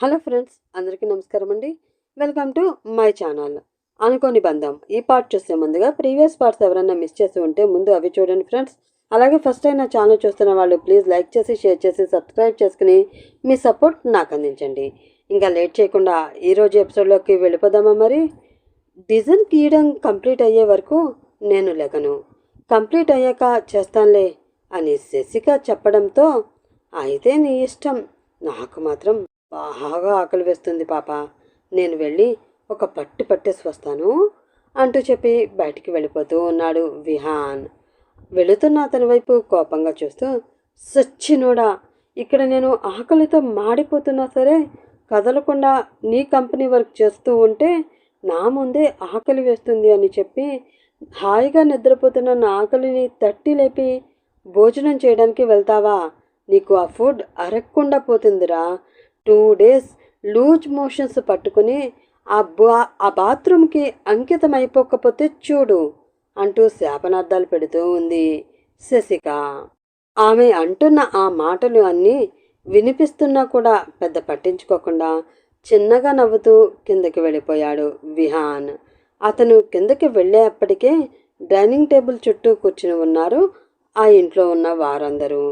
Hello friends అందరికీ నమస్కారం అండి. Welcome to my channel. అనుకోని బంధం. ఈ పార్ట్ చూసే ముందుగా ప్రీవియస్ పార్ట్స్ ఎవరైనా మిస్ చేసి ఉంటే ముందు అవి చూడండి ఫ్రెండ్స్. అలాగే ఫస్ట్ అయినా ఛానల్ చూస్తున్న వాళ్ళు ప్లీజ్ లైక్ చేసి షేర్ చేసి సబ్స్క్రైబ్ చేసుకుని మీ సపోర్ట్ నాకు అందించండి. ఇంకా లేట్ చేయకుండా ఈరోజు ఎపిసోడ్లోకి వెళ్ళిపోదామా మరి? డిజైన్ గీయడం కంప్లీట్ అయ్యే వరకు నేను లెగను కంప్లీట్ అయ్యాక చేస్తానులే అని శశిక చెప్పడంతో అయితే నీ ఇష్టం. నాకు మాత్రం బాగా ఆకలి వేస్తుంది పాప. నేను వెళ్ళి ఒక పట్టు పట్టేసి వస్తాను అంటూ చెప్పి బయటికి వెళ్ళిపోతూ ఉన్నాడు విహాన్. వెళుతున్న అతని వైపు కోపంగా చూస్తూ సచ్చినోడా ఇక్కడ నేను ఆకలితో మాడిపోతున్నా సరే కదలకుండా నీ కంపెనీ వర్క్ చేస్తూ ఉంటే నా ముందే ఆకలి వేస్తుంది అని చెప్పి హాయిగా నిద్రపోతున్న నా ఆకలిని తట్టి లేపి భోజనం చేయడానికి వెళ్తావా? నీకు ఆ ఫుడ్ అరగకుండా పోతుందిరా. టూ డేస్ లూజ్ మోషన్స్ పట్టుకుని ఆ బా ఆ బాత్రూమ్కి అంకితం అయిపోకపోతే చూడు అంటూ శాపనార్థాలు పెడుతూ ఉంది శశిక. ఆమె అంటున్న ఆ మాటలు అన్నీ వినిపిస్తున్నా కూడా పెద్ద పట్టించుకోకుండా చిన్నగా నవ్వుతూ కిందకి వెళ్ళిపోయాడు విహాన్. అతను కిందకి వెళ్ళేప్పటికే డైనింగ్ టేబుల్ చుట్టూ కూర్చుని ఉన్నారు ఆ ఇంట్లో ఉన్న వారందరూ.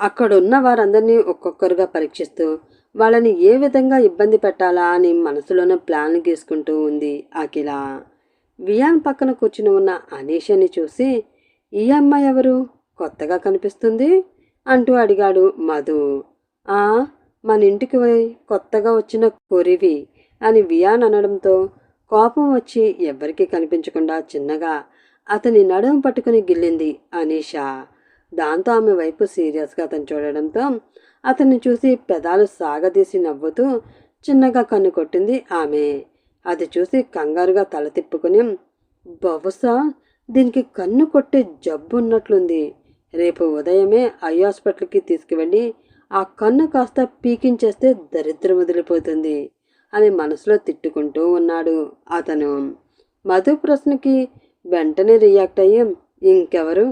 అక్కడున్న వారందరినీ ఒక్కొక్కరుగా పరీక్షిస్తూ వాళ్ళని ఏ విధంగా ఇబ్బంది పెట్టాలా అని మనసులోనే ప్లాన్ గీసుకుంటూ ఉంది అఖిల. వియాన్ పక్కన కూర్చుని ఉన్న అనీషని చూసి ఈ అమ్మాయి ఎవరు? కొత్తగా కనిపిస్తుంది? అంటూ అడిగాడు మధు. ఆ మన ఇంటికి కొత్తగా వచ్చిన కొరివి అని వియాన్ అనడంతో కోపం వచ్చి ఎవ్వరికీ కనిపించకుండా చిన్నగా అతని నడుము పట్టుకుని గిల్లింది అనీషా. దాంతో ఆమె వైపు సీరియస్గా అతను చూడడంతో అతన్ని చూసి పెదాలు సాగదీసి నవ్వుతూ చిన్నగా కన్ను కొట్టింది ఆమె. అది చూసి కంగారుగా తల తిప్పుకుని బహుశా దీనికి కన్ను కొట్టే జబ్బు ఉన్నట్లుంది. రేపు ఉదయమే ఐ హాస్పిటల్కి తీసుకువెళ్ళి ఆ కన్ను కాస్త పీకించేస్తే దరిద్రం వదిలిపోతుంది అని మనసులో తిట్టుకుంటూ ఉన్నాడు అతను. మధు ప్రశ్నకి వెంటనే రియాక్ట్ అయ్యి ఇంకెవరు?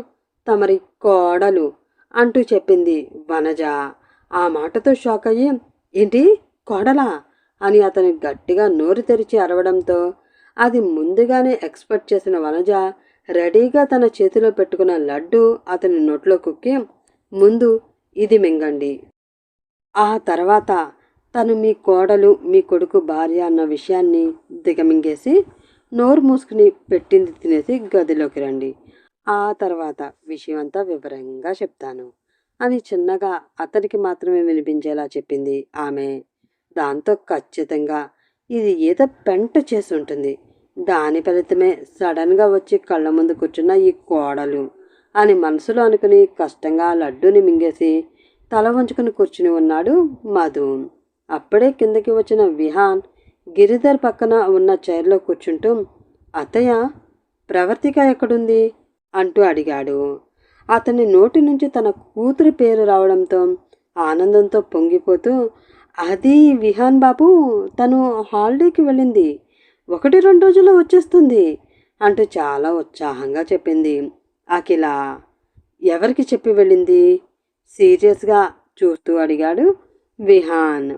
తమరి కోడలు అంటూ చెప్పింది వనజ. ఆ మాటతో షాక్ అయ్యి ఏంటి కోడలా? అని అతను గట్టిగా నోరు తెరిచి అరవడంతో అది ముందుగానే ఎక్స్పెక్ట్ చేసిన వనజ రెడీగా తన చేతిలో పెట్టుకున్న లడ్డు అతని నోట్లో కుక్కి ముందు ఇది మింగండి. ఆ తర్వాత తను మీ కోడలు మీ కొడుకు భార్య అన్న విషయాన్ని దిగమింగేసి నోరు మూసుకుని పెట్టింది తినేసి గదిలోకి రండి. ఆ తర్వాత విషయం అంతా వివరంగా చెప్తాను. అని చిన్నగా అతనికి మాత్రమే వినిపించేలా చెప్పింది ఆమె. దాంతో ఖచ్చితంగా ఇది ఏదో పెంట చేసి ఉంటుంది దాని ఫలితమే సడన్గా వచ్చి కళ్ళ ముందు కూర్చున్న ఈ కోడలు అని మనసులో అనుకుని కష్టంగా లడ్డూని మింగేసి తల వంచుకుని కూర్చుని ఉన్నాడు మధు. అప్పుడే కిందకి వచ్చిన విహాన్ గిరిధర్ పక్కన ఉన్న చైర్లో కూర్చుంటూ అత్తయ్య ప్రవర్తిక ఎక్కడుంది? అంటూ అడిగాడు. అతని నోటి నుంచి తన కూతురి పేరు రావడంతో ఆనందంతో పొంగిపోతూ అది విహాన్ బాబు తను హాలిడేకి వెళ్ళింది. ఒకటి రెండు రోజుల్లో వచ్చేస్తుంది అంటూ చాలా ఉత్సాహంగా చెప్పింది. అఖిల ఎవరికి చెప్పి వెళ్ళింది? సీరియస్గా చూస్తూ అడిగాడు విహాన్.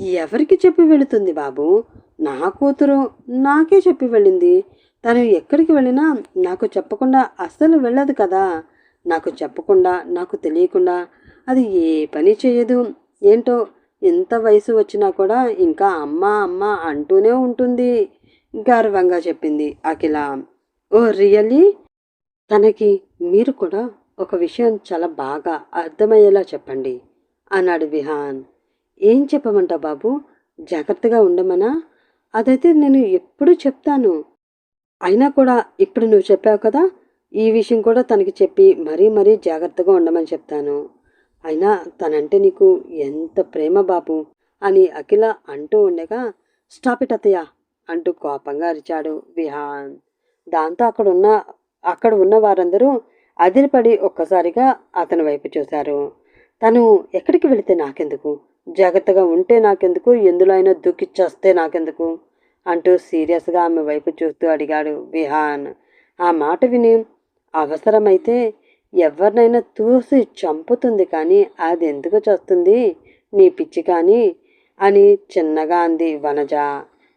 ఎవరికి చెప్పి వెళుతుంది బాబు? నా కూతురు నాకే చెప్పి వెళ్ళింది. తను ఎక్కడికి వెళ్ళినా నాకు చెప్పకుండా అస్సలు వెళ్ళదు కదా. నాకు చెప్పకుండా నాకు తెలియకుండా అది ఏ పని చేయదు. ఏంటో ఎంత వయసు వచ్చినా కూడా ఇంకా అమ్మ అమ్మ అంటూనే ఉంటుంది గర్వంగా చెప్పింది అఖిల. ఓ రియల్లీ? తనకి మీరు కూడా ఒక విషయం చాలా బాగా అర్థమయ్యేలా చెప్పండి అన్నాడు విహాన్. ఏం చెప్పమంటా బాబు? జాగ్రత్తగా ఉండమనా? అదైతే నేను ఎప్పుడు చెప్తాను. అయినా కూడా ఇప్పుడు నువ్వు చెప్పావు కదా ఈ విషయం కూడా తనకి చెప్పి మరీ మరీ జాగ్రత్తగా ఉండమని చెప్తాను. అయినా తనంటే నీకు ఎంత ప్రేమ బాబు అని అఖిల అంటూ ఉండగా స్టాప్ ఇట్ అత్తయ్య అంటూ కోపంగా అరిచాడు విహాన్. దాంతో అక్కడ ఉన్న అక్కడ ఉన్న వారందరూ అదిరిపడి ఒక్కసారిగా అతని వైపు చూశారు. తను ఎక్కడికి వెళితే నాకెందుకు? జాగ్రత్తగా ఉంటే నాకెందుకు? ఎందులో అయినా దూకిచ్చేస్తే నాకెందుకు? అంటూ సీరియస్గా ఆమె వైపు చూస్తూ అడిగాడు విహాన్. ఆ మాట విని అవసరమైతే ఎవరినైనా తూసి చంపుతుంది కానీ అది ఎందుకు చేస్తుంది? నీ పిచ్చి కానీ? అని చిన్నగా అంది వనజ.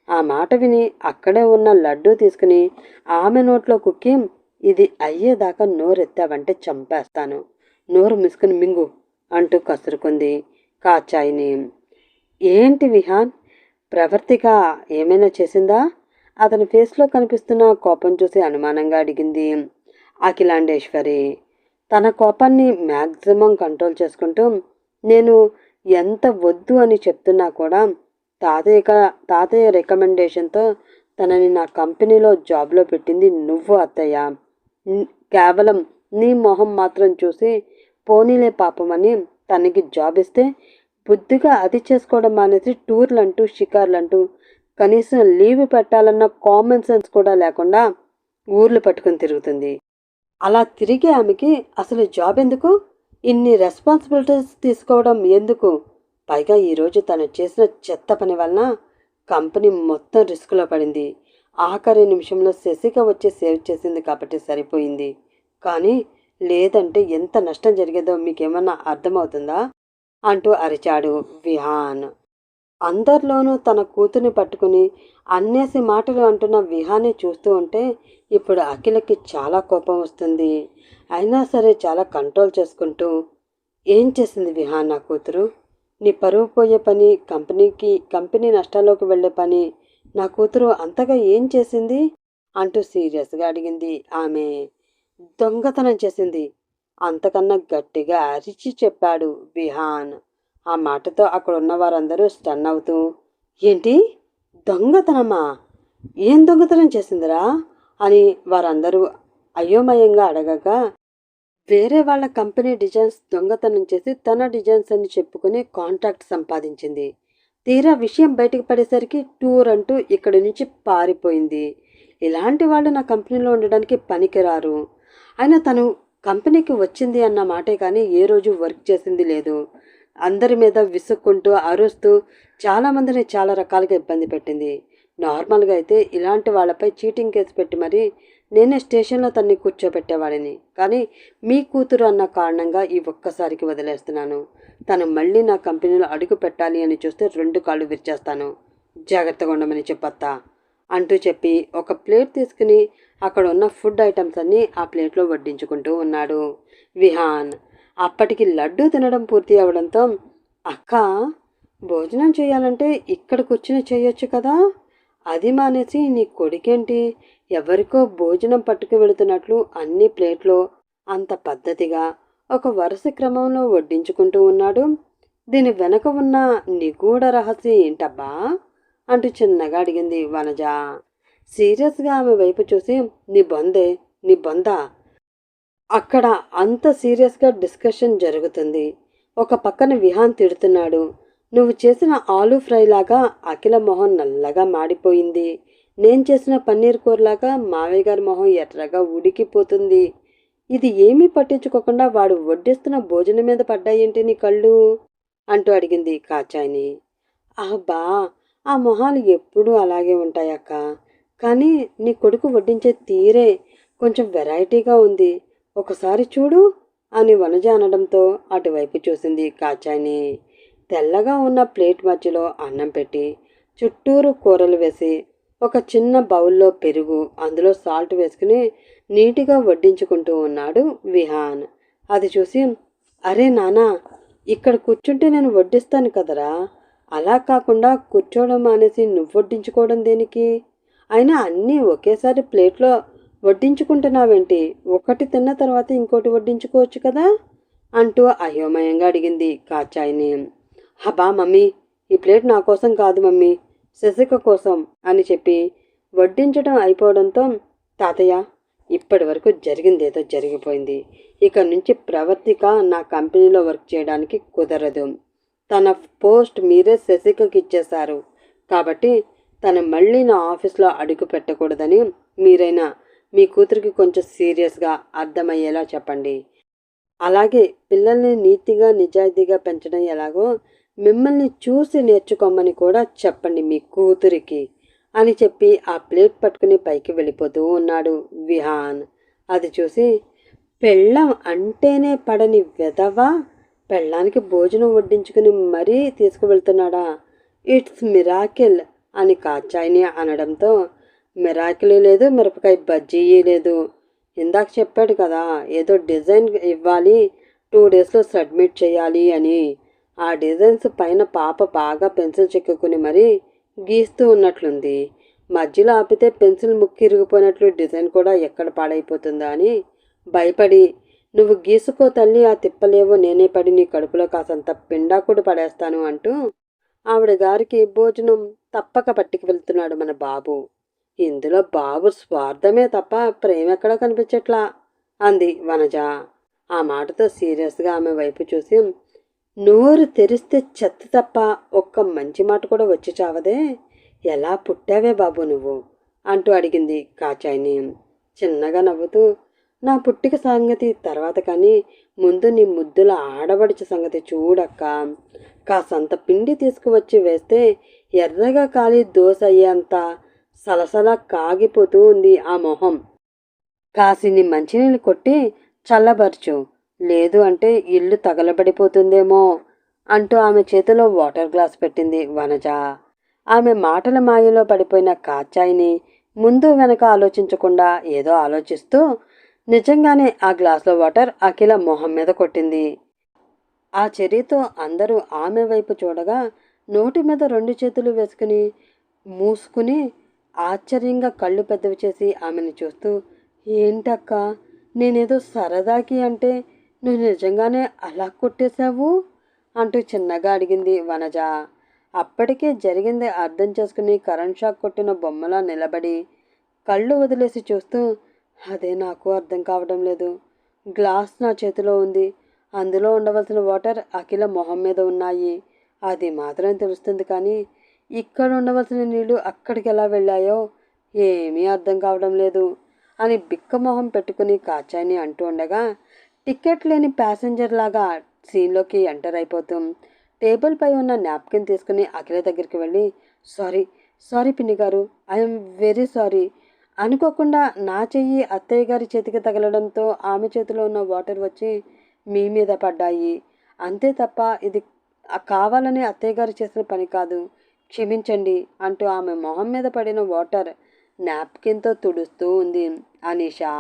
ఆ మాట విని అక్కడే ఉన్న లడ్డూ తీసుకుని ఆమె నోట్లో కుక్కి ఇది అయ్యేదాకా నోరెత్తావంటే చంపేస్తాను. నోరు మిసుకుని మింగు అంటూ కసురుకుంది కాచాయిని. ఏంటి విహాన్? ప్రవర్తిక ఏమైనా చేసిందా? అతని ఫేస్లో కనిపిస్తున్న కోపం చూసి అనుమానంగా అడిగింది అఖిలాండేశ్వరి. తన కోపాన్ని మ్యాక్సిమం కంట్రోల్ చేసుకుంటూ నేను ఎంత వద్దు అని చెప్తున్నా కూడా తాతయ్య తాతయ్య రికమెండేషన్తో తనని నా కంపెనీలో జాబ్లో పెట్టింది నువ్వు అత్తయ్య. కేవలం నీ మొహం మాత్రం చూసి పోనీలే పాపమని తనకి జాబ్ ఇస్తే బుద్ధిగా అది చేసుకోవడం మానేసి టూర్లంటూ షికార్లంటూ కనీసం లీవ్ పెట్టాలన్న కామన్ సెన్స్ కూడా లేకుండా ఊర్లు పట్టుకుని తిరుగుతుంది. అలా తిరిగి ఆమెకి అసలు జాబ్ ఎందుకు? ఇన్ని రెస్పాన్సిబిలిటీస్ తీసుకోవడం ఎందుకు? పైగా ఈరోజు తను చేసిన చెత్త పని వలన కంపెనీ మొత్తం రిస్క్లో పడింది. ఆఖరి నిమిషంలో శశిక వచ్చి సేవ్ చేసింది కాబట్టి సరిపోయింది. కానీ లేదంటే ఎంత నష్టం జరిగేదో మీకేమన్నా అర్థమవుతుందా? అంటూ అరిచాడు విహాన్. అందరిలోనూ తన కూతుని పట్టుకుని అన్నేసి మాటలు అంటున్న విహాన్ని చూస్తూ ఉంటే ఇప్పుడు అఖిలకి చాలా కోపం వస్తుంది. అయినా సరే చాలా కంట్రోల్ చేసుకుంటూ ఏం చేసింది విహాన్ నా కూతురు? నీ పరువు పోయే పని కంపెనీకి కంపెనీ నష్టాల్లోకి వెళ్ళే పని నా కూతురు అంతగా ఏం చేసింది? అంటూ సీరియస్గా అడిగింది ఆమె. దొంగతనం చేసింది. అంతకన్నా గట్టిగా అరిచి చెప్పాడు విహాన్ ఆ మాటతో అక్కడ ఉన్న వారందరూ స్టన్ అవుతూ ఏంటి? దొంగతనమా? ఏం దొంగతనం చేసిందిరా? అని వారందరూ అయోమయంగా అడగగా వేరే వాళ్ళ కంపెనీ డిజైన్స్ దొంగతనం చేసి తన డిజైన్స్ అని చెప్పుకుని కాంట్రాక్ట్ సంపాదించింది. తీరా విషయం బయటకు పడేసరికి టూర్ అంటూ ఇక్కడి నుంచి పారిపోయింది. ఇలాంటి వాళ్ళు నా కంపెనీలో ఉండడానికి పనికిరారు. అయినా తను కంపెనీకి వచ్చింది అన్న మాటే కానీ ఏ రోజు వర్క్ చేసింది లేదు. అందరి మీద విసుక్కుంటూ అరుస్తూ చాలామందిని చాలా రకాలుగా ఇబ్బంది పెట్టింది. నార్మల్గా అయితే ఇలాంటి వాళ్ళపై చీటింగ్ కేసు పెట్టి మరీ నేనే స్టేషన్లో తన్ని కూర్చోబెట్టేవాడిని. కానీ మీ కూతురు అన్న కారణంగా ఈ ఒక్కసారికి వదిలేస్తున్నాను. తను మళ్ళీ నా కంపెనీలో అడుగు పెట్టాలి అని చూస్తే రెండు కాళ్ళు విరిచేస్తాను. జాగ్రత్తగా ఉండమని చెప్పత్తా. అంటూ చెప్పి ఒక ప్లేట్ తీసుకుని అక్కడ ఉన్న ఫుడ్ ఐటమ్స్ అన్నీ ఆ ప్లేట్లో వడ్డించుకుంటూ ఉన్నాడు. విహాన్ అప్పటికి లడ్డు తినడం పూర్తి అవడంతో అక్క భోజనం చేయాలంటే ఇక్కడ కూర్చుని చేయొచ్చు కదా? అది మానేసి నీ కొడుకేంటి? ఎవరికో భోజనం పట్టుకు వెళుతున్నట్లు అన్ని ప్లేట్లో అంత పద్ధతిగా ఒక వరుస క్రమంలో వడ్డించుకుంటూ ఉన్నాడు. దీని వెనక ఉన్న నిగూఢ రహస్యం ఏంటబ్బా? అంటూ చిన్నగా అడిగింది వనజ. సీరియస్గా ఆమె వైపు చూసి నీ బొందే నీ బందా? అక్కడ అంత సీరియస్గా డిస్కషన్ జరుగుతుంది. ఒక పక్కన విహాన్ తిడుతున్నాడు. నువ్వు చేసిన ఆలు ఫ్రై లాగా అఖిల మొహం నల్లగా మాడిపోయింది. నేను చేసిన పన్నీర్ కూరలాగా మావయ్య గారి మొహం ఎర్రగా ఉడికిపోతుంది. ఇది ఏమీ పట్టించుకోకుండా వాడు వడ్డిస్తున్న భోజనం మీద పడ్డాయేంటి నీ కళ్ళు? అంటూ అడిగింది కాచాయిని. అబ్బా! ఆ మొహాలు ఎప్పుడూ అలాగే ఉంటాయక్క. కానీ నీ కొడుకు వడ్డించే తీరే కొంచెం వెరైటీగా ఉంది. ఒకసారి చూడు అని వనజ అనడంతో అటువైపు చూసింది కాచాయిని తెల్లగా ఉన్న ప్లేట్ మధ్యలో అన్నం పెట్టి చుట్టూరు కూరలు వేసి ఒక చిన్న బౌల్లో పెరుగు అందులో సాల్ట్ వేసుకుని నీటిగా వడ్డించుకుంటూ ఉన్నాడు విహాన్. అది చూసి అరే నానా ఇక్కడ కూర్చుంటే నేను వడ్డిస్తాను కదరా? అలా కాకుండా కూర్చోవడం మానేసి నువ్వు వడ్డించుకోవడం దేనికి? అయినా అన్నీ ఒకేసారి ప్లేట్లో వడ్డించుకుంటున్నావేంటి? ఒకటి తిన్న తర్వాత ఇంకోటి వడ్డించుకోవచ్చు కదా? అంటూ అయోమయంగా అడిగింది కాచాయిని. హబా మమ్మీ ఈ ప్లేట్ నా కోసం కాదు మమ్మీ శశిక కోసం అని చెప్పి వడ్డించడం అయిపోవడంతో తాతయ్య ఇప్పటి వరకు జరిగిందేదో జరిగిపోయింది. ఇక నుంచి ప్రవర్తిక నా కంపెనీలో వర్క్ చేయడానికి కుదరదు. తన పోస్ట్ మీరే శశికకి ఇచ్చేశారు. కాబట్టి తను మళ్ళీ నా ఆఫీస్లో అడుగు పెట్టకూడదని మీరైనా మీ కూతురికి కొంచెం సీరియస్గా అర్థమయ్యేలా చెప్పండి. అలాగే పిల్లల్ని నీతిగా నిజాయితీగా పెంచడం ఎలాగో మిమ్మల్ని చూసి నేర్చుకోమని కూడా చెప్పండి మీ కూతురికి అని చెప్పి ఆ ప్లేట్ పట్టుకుని పైకి వెళ్ళిపోతూ ఉన్నాడు విహాన్. అది చూసి పెళ్ళం అంటేనే పడని వెధవా? పెళ్ళానికి భోజనం వడ్డించుకుని మరీ తీసుకువెళ్తున్నాడా? ఇట్స్ మిరాకిల్ అని కాచాయిని అనడంతో మిరాకిల్ లేదు మిరపకాయ బజ్జీ లేదు. ఇందాక చెప్పాడు కదా ఏదో డిజైన్ ఇవ్వాలి టూ డేస్లో సబ్మిట్ చేయాలి అని. ఆ డిజైన్స్ పైన పాప బాగా పెన్సిల్ చెక్కుని మరీ గీస్తూ ఉన్నట్లుంది. మధ్యలో ఆపితే పెన్సిల్ ముక్కి ఇరిగిపోయినట్లు డిజైన్ కూడా ఎక్కడ పాడైపోతుందా అని భయపడి నువ్వు గీసుకో తల్లి ఆ తిప్పలేవో నేనే పడి నీ కడుపులో కాసంత పిండాకుడు పడేస్తాను అంటూ ఆవిడ గారికి భోజనం తప్పక పట్టుకు వెళ్తున్నాడు మన బాబు. ఇందులో బాబు స్వార్థమే తప్ప ప్రేమ ఎక్కడా కనిపించట్లా? అంది వనజ. ఆ మాటతో సీరియస్గా ఆమె వైపు చూసి నోరు తెరిస్తే చెత్త తప్ప ఒక్క మంచి మాట కూడా వచ్చి చావదే? ఎలా పుట్టావే బాబు నువ్వు? అంటూ అడిగింది కాచాయిని. చిన్నగా నవ్వుతూ నా పుట్టిక సంగతి తర్వాత కానీ ముందు నీ ముద్దుల ఆడబడిచ సంగతి చూడక్క. కాసంత పిండి తీసుకువచ్చి వేస్తే ఎర్రగా కాలి దోశ అయ్యేంత సలసల కాగిపోతూ ఉంది ఆ మొహం. కాసిని మంచినీళ్ళు కొట్టి చల్లబరచు. లేదు అంటే ఇల్లు తగలబడిపోతుందేమో అంటూ ఆమె చేతిలో వాటర్ గ్లాస్ పెట్టింది వనజ. ఆమె మాటల మాయలో పడిపోయిన కాచాయిని ముందు వెనక ఆలోచించకుండా ఏదో ఆలోచిస్తూ నిజంగానే ఆ గ్లాసులో వాటర్ అఖిల మొహం మీద కొట్టింది. ఆ చర్యతో అందరూ ఆమె వైపు చూడగా నోటి మీద రెండు చేతులు వేసుకుని మూసుకుని ఆశ్చర్యంగా కళ్ళు పెద్దవి చేసి ఆమెను చూస్తూ ఏంటక్క నేనేదో సరదాకి అంటే నువ్వు నిజంగానే అలా కొట్టేశావు? అంటూ చిన్నగా అడిగింది వనజ. అప్పటికే జరిగింది అర్థం చేసుకుని కరెంట్ షాక్ కొట్టిన బొమ్మలా నిలబడి కళ్ళు వదిలేసి చూస్తూ అదే నాకు అర్థం కావడం లేదు. గ్లాస్ నా చేతిలో ఉంది. అందులో ఉండవలసిన వాటర్ అఖిల మొహం మీద ఉన్నాయి. అది మాత్రం తెలుస్తుంది కానీ ఇక్కడ ఉండవలసిన నీళ్ళు అక్కడికి ఎలా వెళ్ళాయో ఏమీ అర్థం కావడం లేదు. అని బిక్క మొహం పెట్టుకుని కాచాయిని అంటూ ఉండగా టికెట్ లేని ప్యాసింజర్ లాగా సీన్లోకి ఎంటర్ అయిపోతూ. టేబుల్ పై ఉన్న నాప్కిన్ తీసుకుని అఖిల దగ్గరికి వెళ్ళి సారీ సారీ పిన్ని గారు ఐఎమ్ వెరీ సారీ. అనుకోకుండా నా చెయ్యి అత్తయ్య గారి చేతికి తగలడంతో ఆమె చేతిలో ఉన్న వాటర్ వచ్చి మీ మీద పడ్డాయి. అంతే తప్ప ఇది కావాలని అత్తయ్య గారు చేసిన పని కాదు. క్షమించండి అంటూ ఆమె మొహం మీద పడిన వాటర్ నాప్కిన్తో తుడుస్తూ ఉంది అనీషా.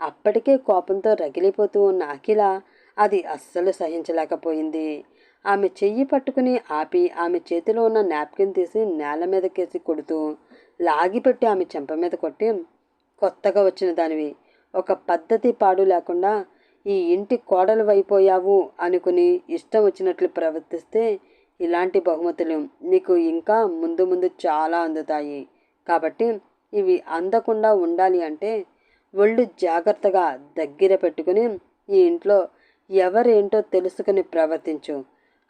అప్పటికే కోపంతో రగిలిపోతూ ఉన్న అఖిల అది అస్సలు సహించలేకపోయింది. ఆమె చెయ్యి పట్టుకుని ఆపి ఆమె చేతిలో ఉన్న నాప్కిన్ తీసి నేల మీదకేసి కొడుతూ లాగిపెట్టి ఆమె చెంప మీద కొట్టి కొత్తగా వచ్చిన దానివి. ఒక పద్ధతి పాడు లేకుండా ఈ ఇంటి కోడలు అయిపోయావు అనుకుని ఇష్టం వచ్చినట్లు ప్రవర్తిస్తే ఇలాంటి బహుమతులు నీకు ఇంకా ముందు ముందు చాలా అందుతాయి. కాబట్టి ఇవి అందకుండా ఉండాలి అంటే ఒళ్ళు జాగ్రత్తగా దగ్గర పెట్టుకుని ఈ ఇంట్లో ఎవరేంటో తెలుసుకుని ప్రవర్తించు.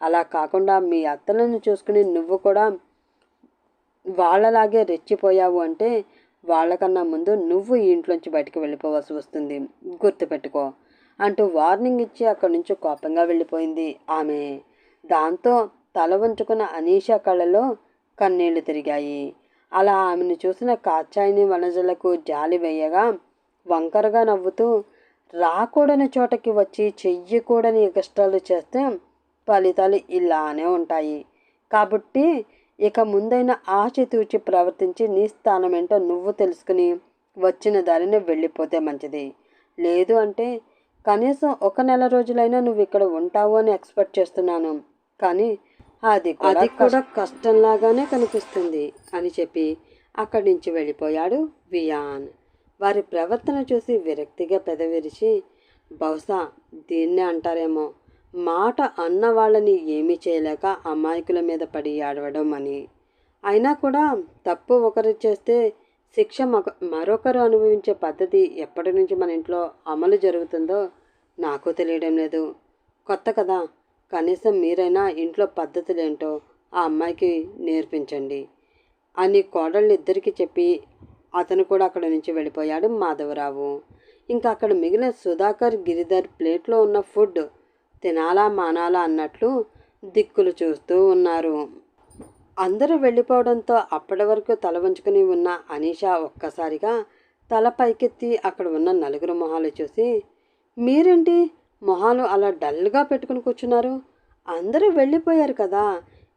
అలా కాకుండా మీ అత్తలను చూసుకుని నువ్వు కూడా వాళ్ళలాగే రెచ్చిపోయావు అంటే వాళ్ళకన్నా ముందు నువ్వు ఈ ఇంట్లోంచి బయటకు వెళ్ళిపోవాల్సి వస్తుంది. గుర్తుపెట్టుకో. అంటూ వార్నింగ్ ఇచ్చి అక్కడి నుంచి కోపంగా వెళ్ళిపోయింది ఆమె. దాంతో తల వంచుకున్న అనీషా కళ్ళలో కన్నీళ్ళు తిరిగాయి. అలా ఆమెను చూసిన కాచాయిని వనజలకు జాలి వేయగా వంకరగా నవ్వుతూ రాకూడని చోటకి వచ్చి చెయ్యకూడని కష్టాలు చేస్తే ఫలితాలు ఇలానే ఉంటాయి. కాబట్టి ఇక ముందైన ఆచితూచి ప్రవర్తించి నీ స్థానం ఏంటో నువ్వు తెలుసుకుని వచ్చిన దారిని వెళ్ళిపోతే మంచిది. లేదు అంటే కనీసం ఒక నెల రోజులైనా నువ్వు ఇక్కడ ఉంటావు అని ఎక్స్పెక్ట్ చేస్తున్నాను. కానీ అది అది కూడా కష్టంలాగానే కనిపిస్తుంది అని చెప్పి అక్కడి నుంచి వెళ్ళిపోయాడు వియాన్. వారి ప్రవర్తన చూసి విరక్తిగా పెదవిరిచి బహుశా దీన్నే అంటారేమో మాట అన్న వాళ్ళని ఏమీ చేయలేక అమాయకుల మీద పడి ఆడవడం అని. అయినా కూడా తప్పు ఒకరు చేస్తే శిక్ష మరొకరు అనుభవించే పద్ధతి ఎప్పటి నుంచి మన ఇంట్లో అమలు జరుగుతుందో నాకు తెలియడం లేదు. కొత్త కదా కనీసం మీరైనా ఇంట్లో పద్ధతులేంటో ఆ అమ్మాయికి నేర్పించండి అని కోడళ్ళు ఇద్దరికీ చెప్పి అతను కూడా అక్కడ నుంచి వెళ్ళిపోయాడు మాధవరావు. ఇంకా అక్కడ మిగిలిన సుధాకర్ గిరిధర్ ప్లేట్లో ఉన్న ఫుడ్ తినాలా మానాలా అన్నట్లు దిక్కులు చూస్తూ ఉన్నారు. అందరూ వెళ్ళిపోవడంతో అప్పటి వరకు తల వంచుకుని ఉన్న అనీషా ఒక్కసారిగా తల పైకెత్తి అక్కడ ఉన్న నలుగురు మొహాలు చూసి మీరేంటి? మొహాలు అలా డల్గా పెట్టుకుని కూర్చున్నారు? అందరూ వెళ్ళిపోయారు కదా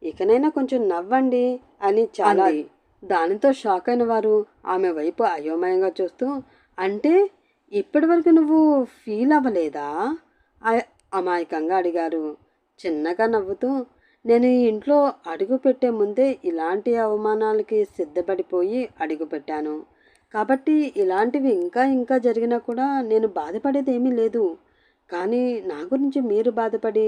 ఇకనైనా కొంచెం నవ్వండి అని చాలా దానితో షాక్ అయిన వారు ఆమె వైపు అయోమయంగా చూస్తూ అంటే ఇప్పటి వరకు నువ్వు ఫీల్ అవ్వలేదా? అమాయకంగా అడిగారు. చిన్నగా నవ్వుతూ నేను ఈ ఇంట్లో అడుగు పెట్టే ముందే ఇలాంటి అవమానాలకి సిద్ధపడిపోయి అడుగు పెట్టాను. కాబట్టి ఇలాంటివి ఇంకా ఇంకా జరిగినా కూడా నేను బాధపడేది ఏమీ లేదు. కానీ నా గురించి మీరు బాధపడి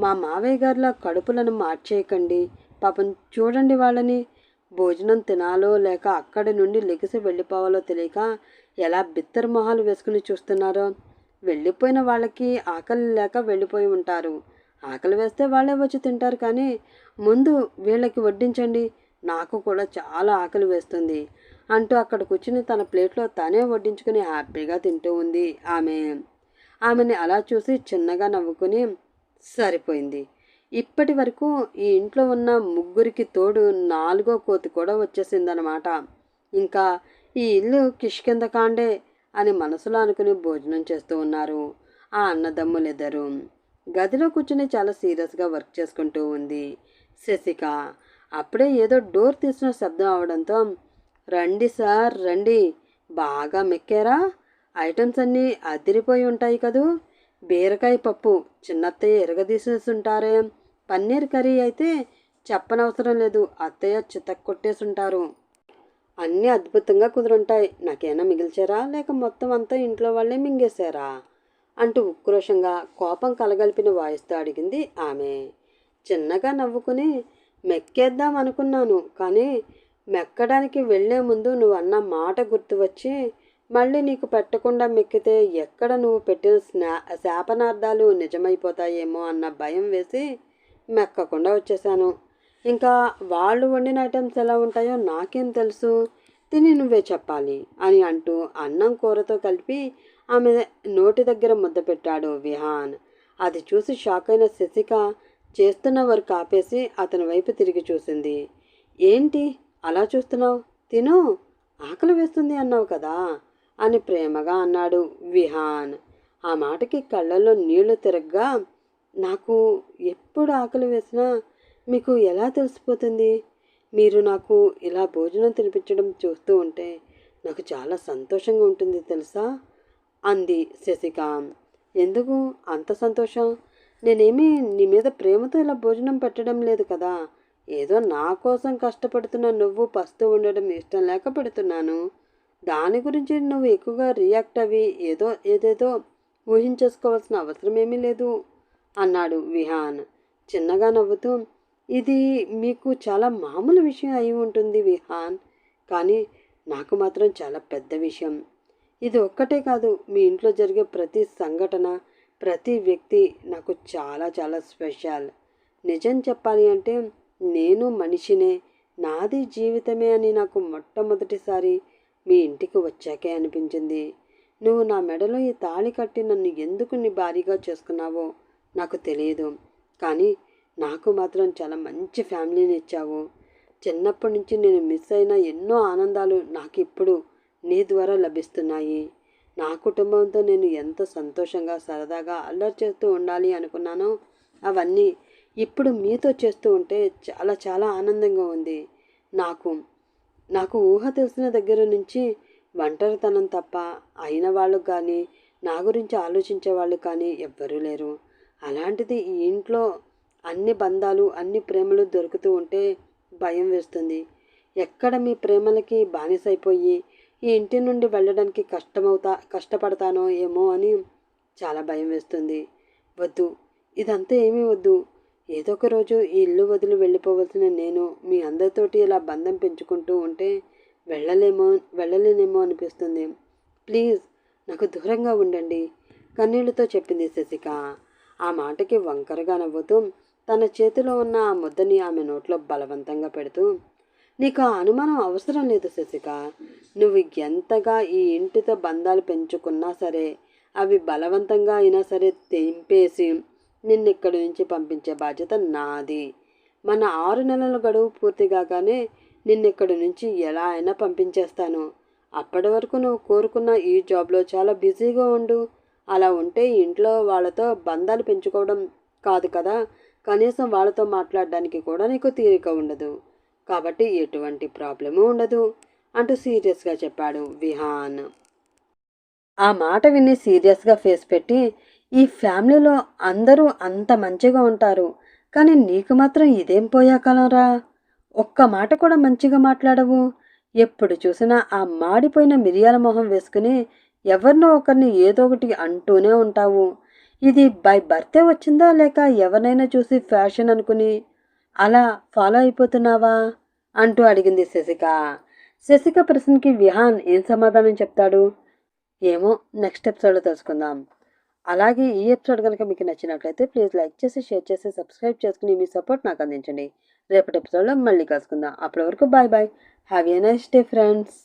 మా మావయ్య గారుల కడుపులను మార్చేయకండి. పాపం చూడండి వాళ్ళని. భోజనం తినాలో లేక అక్కడి నుండి లెగిసి వెళ్ళిపోవాలో తెలియక ఎలా బిత్తర మొహాలు వేసుకుని చూస్తున్నారో వెళ్ళిపోయిన వాళ్ళకి ఆకలి లేక వెళ్ళిపోయి ఉంటారు. ఆకలి వేస్తే వాళ్ళే వచ్చి తింటారు కానీ ముందు వీళ్ళకి వడ్డించండి నాకు కూడా చాలా ఆకలి వేస్తుంది అంటూ అక్కడ కూర్చుని తన ప్లేట్లో తానే వడ్డించుకుని హ్యాపీగా తింటూ ఉంది ఆమె. ఆమెని అలా చూసి చిన్నగా నవ్వుకుని సరిపోయింది. ఇప్పటి వరకు ఈ ఇంట్లో ఉన్న ముగ్గురికి తోడు నాలుగో కోతి కూడా వచ్చేసిందనమాట ఇంకా ఈ ఇల్లు కిష్కింద కాండే అని మనసులో అనుకుని భోజనం చేస్తూ ఉన్నారు. ఆ అన్నదమ్ములిద్దరూ. గదిలో కూర్చుని చాలా సీరియస్గా వర్క్ చేసుకుంటూ ఉంది. శశిక అప్పుడే ఏదో డోర్ తీసిన శబ్దం అవడంతో రండి సార్ రండి. బాగా మెక్కారా? ఐటమ్స్ అన్నీ అదిరిపోయి ఉంటాయి కదూ. బీరకాయ పప్పు చిన్నత్తయ్య ఎరగదీసేసుంటారే పన్నీర్ కర్రీ అయితే చెప్పనవసరం లేదు. అత్తయ్య చితక్ కొట్టేసుంటారు అన్నీ అద్భుతంగా కుదురుంటాయి. నాకేమైనా మిగిల్చారా? లేక మొత్తం అంతా ఇంట్లో వాళ్ళే మింగేశారా? అంటూ ఉక్రోషంగా కోపం కలగలిపిన వాయిస్తో అడిగింది ఆమె. చిన్నగా నవ్వుకుని మెక్కేద్దాం అనుకున్నాను కానీ మెక్కడానికి వెళ్ళే ముందు నువ్వు అన్న మాట గుర్తు వచ్చి మళ్ళీ నీకు పెట్టకుండా మెక్కితే ఎక్కడ నువ్వు పెట్టిన స్నా శాపనార్థాలు నిజమైపోతాయేమో అన్న భయం వేసి మెక్కకుండా వచ్చేసాను ఇంకా వాళ్ళు వండిన ఐటమ్స్ ఎలా ఉంటాయో నాకేం తెలుసు. తిని నువ్వే చెప్పాలి అని అంటూ అన్నం కూరతో కలిపి ఆమె నోటి దగ్గర ముద్ద పెట్టాడు విహాన్. అది చూసి షాక్ అయిన శశిక చేస్తున్న వారు కాపేసి అతని వైపు తిరిగి చూసింది. ఏంటి? అలా చూస్తున్నావు? తిను. ఆకలి వేస్తుంది అన్నావు కదా? అని ప్రేమగా అన్నాడు విహాన్. ఆ మాటకి కళ్ళల్లో నీళ్ళు తిరగ్గా నాకు ఎప్పుడు ఆకలి వేసినా మీకు ఎలా తెలిసిపోతుంది? మీరు నాకు ఇలా భోజనం తినిపించడం చూస్తూ ఉంటే నాకు చాలా సంతోషంగా ఉంటుంది తెలుసా? అంది శశికాంత్ ఎందుకు? అంత సంతోషం? నేనేమి నీ మీద ప్రేమతో ఇలా భోజనం పెట్టడం లేదు కదా? ఏదో నా కోసం కష్టపడుతున్న నువ్వు పస్తూ ఉండడం ఇష్టం లేక పెడుతున్నాను. దాని గురించి నువ్వు ఎక్కువగా రియాక్ట్ అవి ఏదో ఏదేదో ఊహించేసుకోవాల్సిన అవసరం ఏమీ లేదు అన్నాడు విహాన్. చిన్నగా నవ్వుతూ ఇది మీకు చాలా మామూలు విషయం అయి ఉంటుంది విహాన్. కానీ నాకు మాత్రం చాలా పెద్ద విషయం. ఇది ఒక్కటే కాదు మీ ఇంట్లో జరిగే ప్రతి సంఘటన ప్రతి వ్యక్తి నాకు చాలా చాలా స్పెషల్. నిజం చెప్పాలి అంటే నేను మనిషినే నాది జీవితమే అని నాకు మొట్టమొదటిసారి మీ ఇంటికి వచ్చాకే అనిపించింది. నువ్వు నా మెడలో ఈ తాళి కట్టి నన్ను ఎందుకు నీ భారీగా చేసుకున్నావో నాకు తెలియదు. కానీ నాకు మాత్రం చాలా మంచి ఫ్యామిలీని ఇచ్చావు. చిన్నప్పటి నుంచి నేను మిస్ అయిన ఎన్నో ఆనందాలు నాకు ఇప్పుడు నీ ద్వారా లభిస్తున్నాయి. నా కుటుంబంతో నేను ఎంత సంతోషంగా సరదాగా అల్లరి చేస్తూ ఉండాలి అనుకున్నానో అవన్నీ ఇప్పుడు మీతో చేస్తూ ఉంటే చాలా చాలా ఆనందంగా ఉంది. నాకు నాకు ఊహ తెలిసిన దగ్గర నుంచి ఒంటరితనం తప్ప అయిన వాళ్ళు కానీ నా గురించి ఆలోచించే వాళ్ళు కానీ ఎవ్వరూ లేరు. అలాంటిది ఈ ఇంట్లో అన్ని బంధాలు అన్ని ప్రేమలు దొరుకుతూ ఉంటే భయం వేస్తుంది. ఎక్కడ మీ ప్రేమలకి బానిసైపోయి ఈ ఇంటి నుండి వెళ్ళడానికి కష్టమవుతా కష్టపడతానో ఏమో అని చాలా భయం వేస్తుంది. వద్దు ఇదంతా ఏమీ వద్దు. ఏదో ఒక రోజు ఈ ఇల్లు వదిలి వెళ్ళిపోవలసిన నేను మీ అందరితోటి ఇలా బంధం పెంచుకుంటూ ఉంటే వెళ్ళలేమో వెళ్ళలేనేమో అనిపిస్తుంది. ప్లీజ్ నాకు దూరంగా ఉండండి కన్నీళ్ళతో చెప్పింది శశిక. ఆ మాటకి వంకరగా నవ్వుతూ తన చేతిలో ఉన్న ఆ ముద్దని ఆమె నోట్లో బలవంతంగా పెడుతూ నీకు ఆ అనుమానం అవసరం లేదు శశిక. నువ్వు ఎంతగా ఈ ఇంటితో బంధాలు పెంచుకున్నా సరే అవి బలవంతంగా అయినా సరే తెంపేసి నిన్ను ఇక్కడి నుంచి పంపించే బాధ్యత నాది. మన ఆరు నెలల గడువు పూర్తి కాగానే నిన్ను ఇక్కడి నుంచి ఎలా అయినా పంపించేస్తాను. అప్పటి వరకు నువ్వు కోరుకున్న ఈ జాబ్లో చాలా బిజీగా ఉండు. అలా ఉంటే ఇంట్లో వాళ్ళతో బంధాలు పెంచుకోవడం కాదు కదా. కనీసం వాళ్ళతో మాట్లాడడానికి కూడా నీకు తీరిక ఉండదు. కాబట్టి ఎటువంటి ప్రాబ్లము ఉండదు అంటూ సీరియస్గా చెప్పాడు విహాన్. ఆ మాట విని సీరియస్గా ఫేస్ పెట్టి ఈ ఫ్యామిలీలో అందరూ అంత మంచిగా ఉంటారు కానీ నీకు మాత్రం ఇదేం పోయాకలరా? ఒక్క మాట కూడా మంచిగా మాట్లాడవు. ఎప్పుడు చూసినా ఆ మాడిపోయిన మిరియాల మొహం వేసుకుని ఎవరినో ఒకరిని ఏదో ఒకటి అంటూనే ఉంటావు. ఇది బై బర్తే వచ్చిందా లేక ఎవరినైనా చూసి ఫ్యాషన్ అనుకుని అలా ఫాలో అయిపోతున్నావా అంటూ అడిగింది శశిక. శశిక ప్రశ్నకి విహాన్ ఏం సమాధానం చెప్తాడు? ఏమో నెక్స్ట్ ఎపిసోడ్లో తెలుసుకుందాం. అలాగే ఈ ఎపిసోడ్ కనుక మీకు నచ్చినట్లయితే ప్లీజ్ లైక్ చేసి షేర్ చేసి సబ్స్క్రైబ్ చేసుకుని మీ సపోర్ట్ నాకు అందించండి. రేపటి ఎపిసోడ్లో మళ్ళీ కలుసుకుందాం. అప్పటి వరకు bye bye have a nice day friends.